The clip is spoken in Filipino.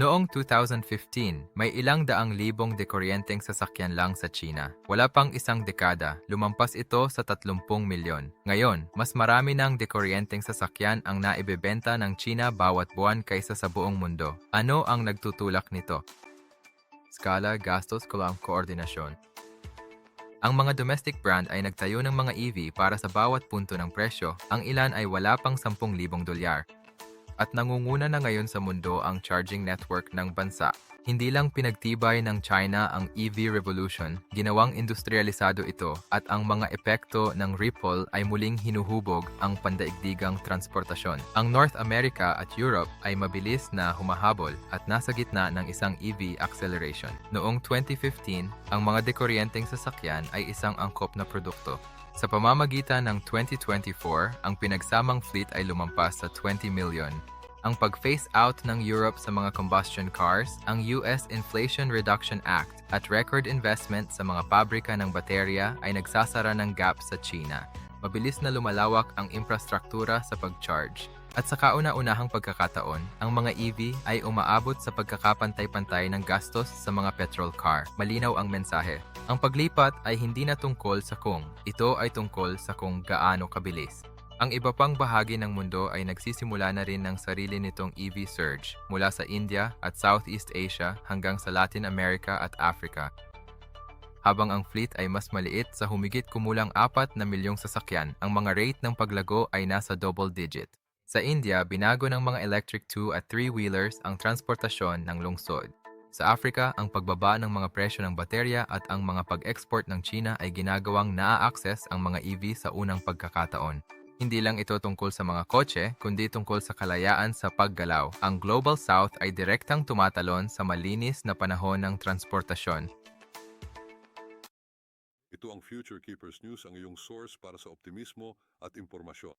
Noong 2015, may ilang daang libong dekuryenteng sasakyan lang sa China. Wala pang isang dekada, lumampas ito sa 30 milyon. Ngayon, mas marami ng dekuryenteng sasakyan ang naibebenta ng China bawat buwan kaysa sa buong mundo. Ano ang nagtutulak nito? Skala, gastos, kulang, koordinasyon. Ang mga domestic brand ay nagtayo ng mga EV para sa bawat punto ng presyo. Ang ilan ay wala pang 10,000 dolyar at nangunguna na ngayon sa mundo ang charging network ng bansa. Hindi lang pinagtibay ng China ang EV revolution, ginawang industrialisado ito at ang mga epekto ng ripple ay muling hinuhubog ang pandaigdigang transportasyon. Ang North America at Europe ay mabilis na humahabol at nasa gitna ng isang EV acceleration. Noong 2015, ang mga dekuryenteng sasakyan ay isang angkop na produkto. Sa pamamagitan ng 2024, ang pinagsamang fleet ay lumampas sa 20 million. Ang pag-phase out ng Europe sa mga combustion cars, ang US Inflation Reduction Act at record investment sa mga pabrika ng baterya ay nagsasara ng gap sa China. Mabilis na lumalawak ang infrastruktura sa pag-charge. At sa kauna-unahang pagkakataon, ang mga EV ay umaabot sa pagkakapantay-pantay ng gastos sa mga petrol car. Malinaw ang mensahe. Ang paglipat ay hindi na tungkol sa kung, ito ay tungkol sa kung gaano kabilis. Ang iba pang bahagi ng mundo ay nagsisimula na rin ng sarili nitong EV surge mula sa India at Southeast Asia hanggang sa Latin America at Africa. Habang ang fleet ay mas maliit sa humigit kumulang 4 na milyong sasakyan, ang mga rate ng paglago ay nasa double digit. Sa India, binago ng mga electric 2 at 3-wheelers ang transportasyon ng lungsod. Sa Africa, ang pagbaba ng mga presyo ng baterya at ang mga pag-export ng China ay ginagawang naa-access ang mga EV sa unang pagkakataon. Hindi lang ito tungkol sa mga kotse, kundi tungkol sa kalayaan sa paggalaw. Ang Global South ay direktang tumatalon sa malinis na panahon ng transportasyon. Ito ang Future Keepers News, ang iyong source para sa optimismo at impormasyon.